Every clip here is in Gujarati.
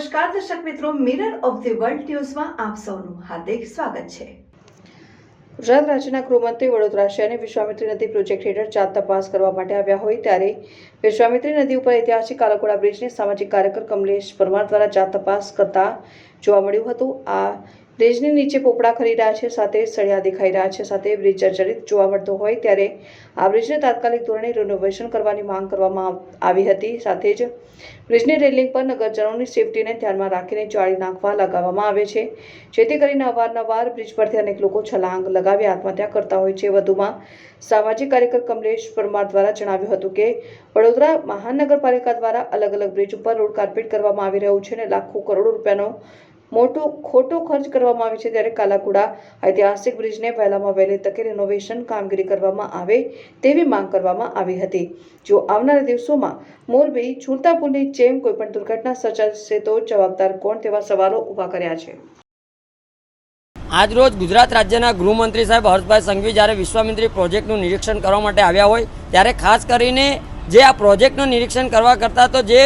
નમસ્કાર, દર્શક મિત્રો મિરર ઓફ ધી વર્લ્ડ ન્યૂઝમાં આપ સૌનું હાર્દિક સ્વાગત છે. ગુજરાત રાજ્યના ગૃહમંત્રી વડોદરા શહેરને વિશ્વામિત્રી નદી પ્રોજેક્ટ હેઠળ જાત તપાસ કરવા માટે આવ્યા હોય ત્યારે વિશ્વામિત્રી નદી ઉપર ઐતિહાસિક કાલાકોડા બ્રિજને સામાજિક કાર્યકર કમલેશ પરમાર દ્વારા જાત તપાસ કરતા જોવા મળ્યું હતું. આ બ્રિજની નીચે પોપડા ખરી રહ્યા છે, સાથે સળિયા દેખાઈ રહ્યા છે, સાથે બ્રિજ જર્જરિત જોવા મળતો હોય ત્યારે આ બ્રિજને તાત્કાલિક ધોરણે રિનોવેશન કરવાની માંગ કરવામાં આવી હતી. સાથે જ બ્રિજની રેલિંગ પર નગરજનોની સેફટીને ધ્યાનમાં રાખીને જાળી નાખવા લગાવવામાં આવે છે, જેથી કરીને અવારનવાર બ્રિજ પરથી અનેક લોકો છલાંગ લગાવી આત્મહત્યા કરતા હોય છે. વધુમાં સામાજિક કાર્યકર કમલેશ પરમાર દ્વારા જણાવ્યું હતું કે, વડોદરા મહાનગરપાલિકા દ્વારા અલગ અલગ બ્રિજ ઉપર રોડ કાર્પેટ કરવામાં આવી રહ્યું છે અને લાખો કરોડો રૂપિયાનો મોટો, ખોટો ખર્ચ કરવામાં આવે છે ત્યારે કાલાકુડા ઐતિહાસિક બ્રિજને વહેલામાં વહેલી તકે રિનોવેશન કામગીરી કરવામાં આવે તેવી માંગ કરવામાં આવી હતી. જો આવનારા દિવસોમાં મોરબી છુરતા પુલની જેમ કોઈપણ દુર્ઘટના સર્જાશે તો જવાબદાર કોણ તેવા સવાલો ઊભા કર્યા છે. આજરોજ ગુજરાત રાજ્યના ગૃહમંત્રી સાહેબ હર્ષભાઈ સંઘવી જ્યારે વિશ્વામિત્રી પ્રોજેક્ટનું નિરીક્ષણ કરવા માટે આવ્યા હોય, ત્યારે ખાસ કરીને જે આ પ્રોજેક્ટનું નિરીક્ષણ કરવા કરતાં તો જે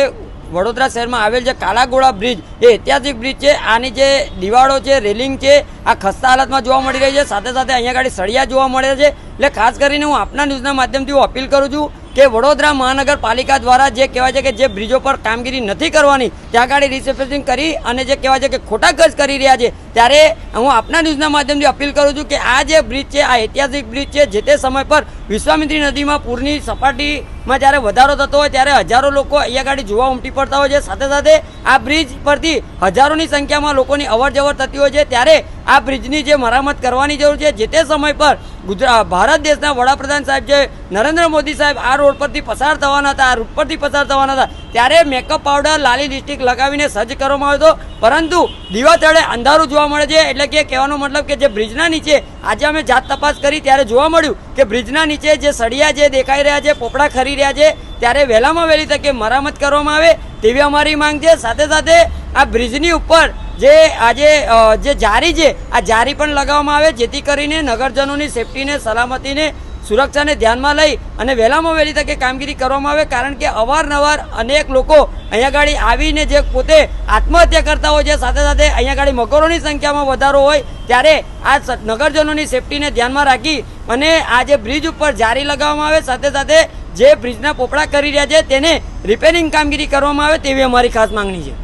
વડોદરા શહેરમાં આવેલ જે કાળાગોળા બ્રિજ, એ ઐતિહાસિક બ્રિજ છે. આની જે દિવાળો છે, રેલિંગ છે, આ ખસ્તા હાલતમાં જોવા મળી રહી છે. સાથે સાથે અહીંયા ગાડી સળિયા જોવા મળે છે. એટલે ખાસ કરીને હું આપના ન્યૂઝના માધ્યમથી અપીલ કરું છું કે વડોદરા મહાનગરપાલિકા દ્વારા જે કહેવાય છે કે જે બ્રિજો પર કામગીરી નથી કરવાની, ત્યાં આગળ રિસેપ્શન કરી અને જે કહેવાય છે કે ખોટા ખર્ચ કરી રહ્યા છે ત્યારે હું આપના ન્યૂઝના માધ્યમથી અપીલ કરું છું કે આ જે બ્રિજ છે, આ ઐતિહાસિક બ્રિજ છે, જે તે સમય પર વિશ્વામિત્રી નદીમાં પૂરની સપાટીમાં જ્યારે વધારો થતો હોય ત્યારે હજારો લોકો અહીંયા ગાડી જોવા ઉમટી પડતા હોય છે. સાથે સાથે આ બ્રિજ પરથી હજારોની સંખ્યામાં લોકોની અવર જવર થતી હોય છે. ત્યારે આ બ્રિજની જે મરામત કરવાની જરૂર છે, જે તે સમય પર ગુજરાત ભારત દેશના વડાપ્રધાન સાહેબ જે નરેન્દ્ર મોદી સાહેબ આ રોડ પરથી પસાર થવાના હતા, આ રૂટ પરથી પસાર થવાના હતા, ત્યારે મેકઅપ પાવડર લાલી લિપસ્ટિક લગાવીને સજ્જ કરવામાં આવ્યો હતો. પરંતુ દિવા તળે અંધારું જોવા મળે છે? એટલે કે કહેવાનો મતલબ કે જે બ્રિજના નીચે આજે અમે જાત તપાસ કરી ત્યારે જોવા મળ્યું કે બ્રિજના નીચે જે સળિયા જે દેખાઈ રહ્યા છે, પોપડા ખરી રહ્યા છે, ત્યારે વહેલામાં વહેલી તકે મરામત કરવામાં આવે તેવી અમારી માંગ છે. સાથે સાથે આ બ્રિજની ઉપર જે આજે જે જારી છે, આ જારી પણ લગાવવામાં આવે, જેથી કરીને નગરજનોની સેફટીને સલામતીને સુરક્ષાને ધ્યાનમાં લઈ અને વહેલામાં વહેલી તકે કામગીરી કરવામાં આવે, કારણ કે અવારનવાર અનેક લોકો અહીંયા ગાડી આવીને જે પોતે આત્મહત્યા કરતા હોય છે, સાથે સાથે અહીંયા ગાડી મગરોની સંખ્યામાં વધારો હોય, ત્યારે આ નગરજનોની સેફટીને ધ્યાનમાં રાખી અને આ જે બ્રિજ ઉપર જારી લગાવવામાં આવે, સાથે સાથે જે બ્રિજના પોપડા કરી રહ્યા છે, તેને રિપેરિંગ કામગીરી કરવામાં આવે, તેવી અમારી ખાસ માંગણી છે.